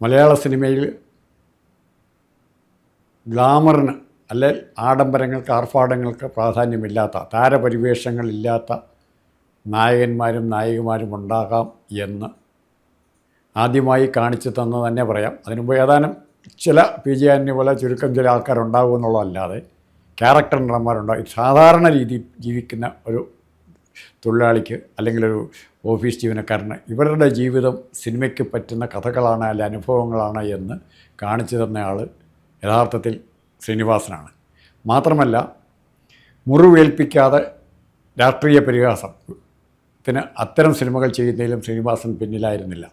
മലയാള സിനിമയിൽ ഗ്ലാമറിന് അല്ലെ ആഡംബരങ്ങൾക്ക് ആർഭാടങ്ങൾക്ക് പ്രാധാന്യമില്ലാത്ത താരപരിവേഷങ്ങളില്ലാത്ത നായകന്മാരും നായികമാരും ഉണ്ടാകാം എന്ന് ആദ്യമായി കാണിച്ചു തന്നു തന്നെ പറയാം. അതിനുമുമ്പ് ഏതാനും ചില പി ജി ആന്റി പോലെ ചുരുക്കം ചില ആൾക്കാരുണ്ടാകും എന്നുള്ളതല്ലാതെ ക്യാരക്ടർ നടന്മാരുണ്ടാകും. സാധാരണ രീതിയിൽ ജീവിക്കുന്ന ഒരു തൊഴിലാളിക്ക് അല്ലെങ്കിൽ ഒരു ഓഫീസ് ജീവനക്കാരന്. ഇവരുടെ ജീവിതം സിനിമയ്ക്ക് പറ്റുന്ന കഥകളാണ് അല്ലെ അനുഭവങ്ങളാണ് എന്ന് കാണിച്ചു തന്നയാൾ യഥാർത്ഥത്തിൽ ശ്രീനിവാസനാണ്. മാത്രമല്ല മുറിവേൽപ്പിക്കാതെ രാഷ്ട്രീയ പരിഹാസം ത്തിന് അത്തരം സിനിമകൾ ചെയ്യുന്നതിലും ശ്രീനിവാസൻ പിന്നിലായിരുന്നില്ല.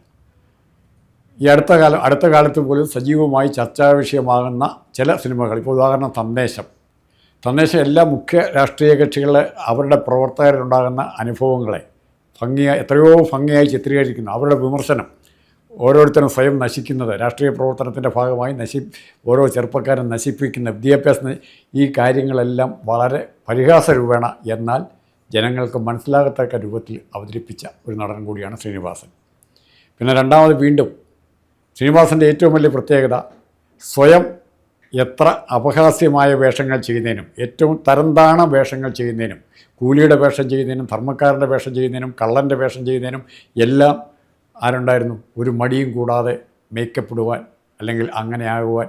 ഈ അടുത്ത കാലം അടുത്ത കാലത്ത് പോലും സജീവമായി ചർച്ചാ വിഷയമാകുന്ന ചില സിനിമകൾ ഇപ്പോൾ ഉദാഹരണം സന്ദേശം സന്ദേശം എല്ലാ മുഖ്യ രാഷ്ട്രീയ കക്ഷികളെ അവരുടെ പ്രവർത്തകരുണ്ടാകുന്ന അനുഭവങ്ങളെ ഭംഗിയായി എത്രയോ ഭംഗിയായി ചിത്രീകരിക്കുന്നു അവരുടെ വിമർശനം ഓരോരുത്തരും സ്വയം നശിക്കുന്നത് രാഷ്ട്രീയ പ്രവർത്തനത്തിന്റെ ഭാഗമായി നശി ഓരോ ചെറുപ്പക്കാരും നശിപ്പിക്കുന്ന വിദ്യാഭ്യാസം ഈ കാര്യങ്ങളെല്ലാം വളരെ പരിഹാസ രൂപേണ എന്നാൽ ജനങ്ങൾക്ക് മനസ്സിലാകത്തക്ക രൂപത്തിൽ അവതരിപ്പിച്ച ഒരു നടൻ കൂടിയാണ് ശ്രീനിവാസൻ. പിന്നെ രണ്ടാമത് വീണ്ടും ശ്രീനിവാസന്റെ ഏറ്റവും വലിയ പ്രത്യേകത സ്വയം എത്ര അപഹാസ്യമായ വേഷങ്ങൾ ചെയ്യുന്നതിനും ഏറ്റവും തരംതാണ വേഷങ്ങൾ ചെയ്യുന്നതിനും കൂലിയുടെ വേഷം ചെയ്യുന്നതിനും ധർമ്മക്കാരന്റെ വേഷം ചെയ്യുന്നതിനും കള്ളന്റെ വേഷം ചെയ്യുന്നതിനും എല്ലാം ആരുണ്ടായിരുന്നു? ഒരു മടിയും കൂടാതെ മേക്കപ്പെടുവാൻ അല്ലെങ്കിൽ അങ്ങനെ ആകുവാൻ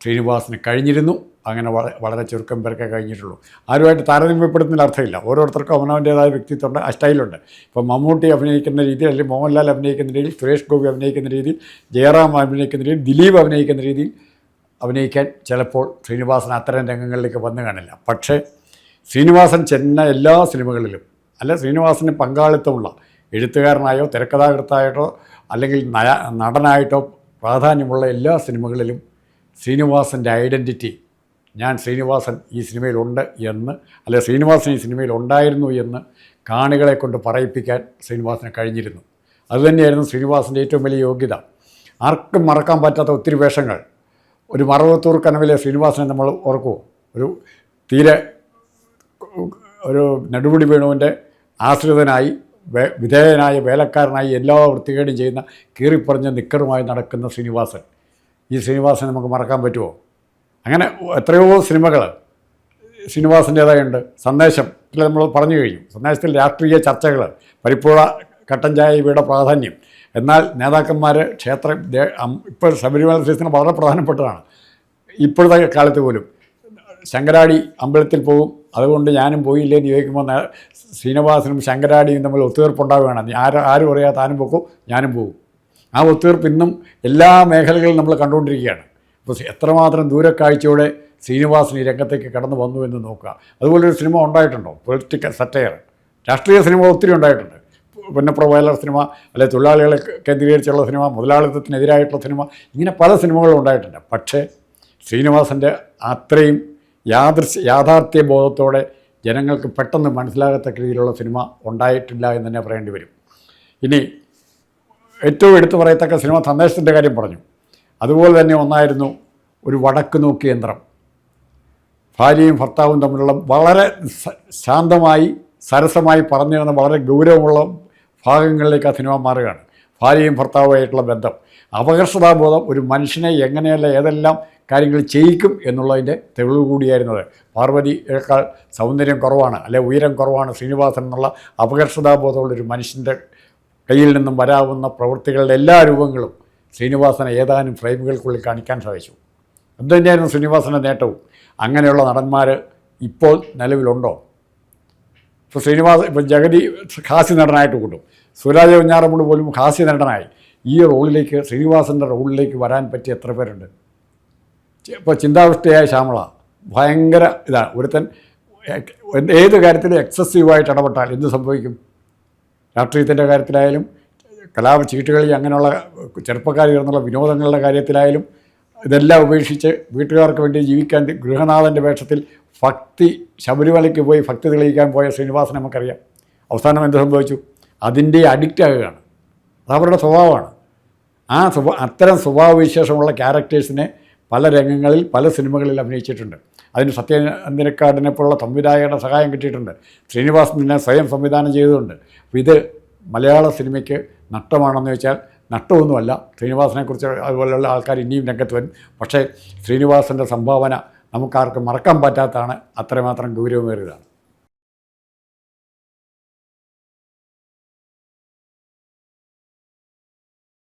ശ്രീനിവാസിന് കഴിഞ്ഞിരുന്നു. അങ്ങനെ വളരെ ചുരുക്കം പേർക്കേ കഴിഞ്ഞിട്ടുള്ളൂ. ആരുമായിട്ട് താരതമ്യപ്പെടുത്തുന്നതിൽ അർത്ഥമില്ല. ഓരോരുത്തർക്കും അവനവന്റേതായ വ്യക്തിത്വമുണ്ട് ആ സ്റ്റൈലുണ്ട്. ഇപ്പോൾ മമ്മൂട്ടി അഭിനയിക്കുന്ന രീതിയിൽ അല്ലെങ്കിൽ മോഹൻലാൽ അഭിനയിക്കുന്ന രീതിയിൽ സുരേഷ് ഗോപി അഭിനയിക്കുന്ന രീതിയിൽ ജയറാം അഭിനയിക്കുന്ന രീതിയിൽ ദിലീപ് അഭിനയിക്കുന്ന രീതിയിൽ അഭിനയിക്കാൻ ചിലപ്പോൾ ശ്രീനിവാസൻ അത്തരം രംഗങ്ങളിലേക്ക് വന്നു കാണില്ല. പക്ഷേ ശ്രീനിവാസൻ ചെന്ന എല്ലാ സിനിമകളിലും അല്ല ശ്രീനിവാസന് പങ്കാളിത്തമുള്ള എഴുത്തുകാരനായോ തിരക്കഥാകൃത്തായിട്ടോ അല്ലെങ്കിൽ നയ നടനായിട്ടോ പ്രാധാന്യമുള്ള എല്ലാ സിനിമകളിലും ശ്രീനിവാസന്റെ ഐഡന്റിറ്റി ഞാൻ ശ്രീനിവാസൻ ഈ സിനിമയിലുണ്ട് എന്ന് അല്ലെ ശ്രീനിവാസൻ ഈ സിനിമയിൽ ഉണ്ടായിരുന്നു എന്ന് കാണികളെ കൊണ്ട് പറയിപ്പിക്കാൻ ശ്രീനിവാസന് കഴിഞ്ഞിരുന്നു. അതുതന്നെയായിരുന്നു ശ്രീനിവാസന്റെ ഏറ്റവും വലിയ യോഗ്യത. ആർക്കും മറക്കാൻ പറ്റാത്ത ഒത്തിരി വേഷങ്ങൾ ഒരു മറവത്തൂർ കനവിലെ ശ്രീനിവാസനെ നമ്മൾ ഓർക്കുമോ ഒരു തീരെ ഒരു നെടുപുടി വേണുവിന്റെ ആശ്രിതനായി വിധേയനായ വേലക്കാരനായി എല്ലാ വൃത്തികേടും ചെയ്യുന്ന കീറിപ്പറഞ്ഞ നിക്കറുമായി നടക്കുന്ന ശ്രീനിവാസൻ. ഈ ശ്രീനിവാസനെ നമുക്ക് മറക്കാൻ പറ്റുമോ? അങ്ങനെ എത്രയോ സിനിമകൾ ശ്രീനിവാസന്റേതായുണ്ട്. സന്ദേശം നമ്മൾ പറഞ്ഞു കഴിഞ്ഞു. സന്ദേശത്തിൽ രാഷ്ട്രീയ ചർച്ചകൾ പരിപ്പുഴ കട്ടൻ ചായയുടെ പ്രാധാന്യം എന്നാൽ നേതാക്കന്മാർ ക്ഷേത്രം ഇപ്പോൾ ശബരിമല സീസൺ വളരെ പ്രധാനപ്പെട്ടതാണ്. ഇപ്പോഴത്തെ കാലത്ത് പോലും. ശങ്കരാടി അമ്പലത്തിൽ പോകും അതുകൊണ്ട് ഞാനും പോയില്ലേ എന്ന് ചോദിക്കുമ്പോൾ ശ്രീനിവാസനും ശങ്കരാടിയും തമ്മിൽ ഒത്തുതീർപ്പുണ്ടാവുകയാണ് ആരും ആരും അറിയാ താനും പൊക്കും ഞാനും പോകും ആ ഒത്തുതീർപ്പ് ഇന്നും എല്ലാ മേഖലകളിലും നമ്മൾ കണ്ടുകൊണ്ടിരിക്കുകയാണ്. അപ്പോൾ എത്രമാത്രം ദൂരക്കാഴ്ചയോടെ ശ്രീനിവാസൻ ഈ രംഗത്തേക്ക് കടന്നു വന്നു എന്ന് നോക്കുക. അതുപോലൊരു സിനിമ ഉണ്ടായിട്ടുണ്ടോ? Political satire. രാഷ്ട്രീയ സിനിമ ഒത്തിരി ഉണ്ടായിട്ടുണ്ട്. പുന്നപ്ര പ്രൊവൈലർ സിനിമ അല്ലെങ്കിൽ തൊഴിലാളികളെ കേന്ദ്രീകരിച്ചുള്ള സിനിമ മുതലാളിത്തത്തിനെതിരായിട്ടുള്ള സിനിമ ഇങ്ങനെ പല സിനിമകളും ഉണ്ടായിട്ടുണ്ട്. പക്ഷേ ശ്രീനിവാസന്റെ അത്രയും യാദൃശ് യാഥാർത്ഥ്യ ബോധത്തോടെ ജനങ്ങൾക്ക് പെട്ടെന്ന് മനസ്സിലാകത്തക്ക രീതിയിലുള്ള സിനിമ ഉണ്ടായിട്ടില്ല എന്ന് തന്നെ പറയേണ്ടി വരും. ഇനി ഏറ്റവും എടുത്തു പറയത്തക്ക സിനിമ സന്ദേശത്തിന്റെ കാര്യം പറഞ്ഞു. അതുപോലെ തന്നെ ഒന്നായിരുന്നു ഒരു വടക്ക് നോക്കി യന്ത്രം. ഭാര്യയും ഭർത്താവും തമ്മിലുള്ള വളരെ ശാന്തമായി സരസമായി പറഞ്ഞു തന്ന വളരെ ഗൗരവമുള്ള ഭാഗങ്ങളിലേക്ക് ആ സിനിമ മാറുകയാണ്. ഭാര്യയും ഭർത്താവുമായിട്ടുള്ള ബന്ധം. അപകർഷതാബോധം ഒരു മനുഷ്യനെ എങ്ങനെയല്ല ഏതെല്ലാം കാര്യങ്ങൾ ചെയ്യിക്കും എന്നുള്ളതിന്റെ തെളിവ് കൂടിയായിരുന്നത് പാർവതിയേക്കാൾ സൗന്ദര്യം കുറവാണ് അല്ലെ ഉയരം കുറവാണ് ശ്രീനിവാസൻ എന്നുള്ള അപകർഷതാബോധമുള്ള ഒരു മനുഷ്യന്റെ കയ്യിൽ നിന്നും വരാവുന്ന പ്രവൃത്തികളുടെ എല്ലാ രൂപങ്ങളും ശ്രീനിവാസനെ ഏതാനും ഫ്രെയിമുകൾക്കുള്ളിൽ കാണിക്കാൻ സാധിച്ചു. എന്തുതന്നെയായിരുന്നു ശ്രീനിവാസന്റെ നേട്ടവും? അങ്ങനെയുള്ള നടന്മാർ ഇപ്പോൾ നിലവിലുണ്ടോ? ഇപ്പോൾ ശ്രീനിവാസ് ഇപ്പോൾ ജഗതി ഹാസ്യ നടനായിട്ട് കൂട്ടും സുരാജ കുഞ്ഞാറമ്മൂട് പോലും ഹാസ്യ നടനായി. ഈ റോളിലേക്ക് ശ്രീനിവാസന്റെ റോളിലേക്ക് വരാൻ പറ്റിയ എത്ര പേരുണ്ട്? ഇപ്പോൾ ചിന്താവിഷ്ടയായ ശ്യാമള ഭയങ്കര ഇതാണ്. ഒരുത്തൻ ഏത് കാര്യത്തിലും എക്സസീവായിട്ട് ഇടപെട്ടാൽ എന്ത് സംഭവിക്കും? രാഷ്ട്രീയത്തിന്റെ കാര്യത്തിലായാലും കലാപ ചീട്ടുകളി അങ്ങനെയുള്ള ചെറുപ്പക്കാർ ചേർന്നുള്ള വിനോദങ്ങളുടെ കാര്യത്തിലായാലും ഇതെല്ലാം ഉപേക്ഷിച്ച് വീട്ടുകാർക്ക് വേണ്ടി ജീവിക്കാൻ ഗൃഹനാഥന്റെ വേഷത്തിൽ ഭക്തി ശബരിമലയ്ക്ക് പോയി ഭക്തി തെളിയിക്കാൻ പോയ ശ്രീനിവാസൻ നമുക്കറിയാം. അവസാനം എന്ത് സംഭവിച്ചു? അതിന്റെ അഡിക്റ്റ് ആകുകയാണ്. അത് അവരുടെ സ്വഭാവമാണ്. ആ സ്വഭാ അത്തരം സ്വഭാവവിശേഷമുള്ള ക്യാരക്ടേഴ്സിനെ പല രംഗങ്ങളിൽ പല സിനിമകളിൽ അഭിനയിച്ചിട്ടുണ്ട്. അതിന് സത്യനന്ദിനക്കാടിനെ പോലുള്ള സംവിധായകരുടെ സഹായം കിട്ടിയിട്ടുണ്ട്. ശ്രീനിവാസൻ തന്നെ സ്വയം സംവിധാനം അപ്പോൾ ഇത് മലയാള സിനിമയ്ക്ക് നഷ്ടമാണെന്ന് വെച്ചാൽ നഷ്ടമൊന്നുമല്ല ശ്രീനിവാസനെക്കുറിച്ച് അതുപോലെയുള്ള ആൾക്കാർ ഇനിയും രംഗത്ത് വരും. പക്ഷേ ശ്രീനിവാസന്റെ സംഭാവന നമുക്കാർക്കും മറക്കാൻ പറ്റാത്തതാണ്. അത്രമാത്രം ഗൗരവമേറിയതാണ്.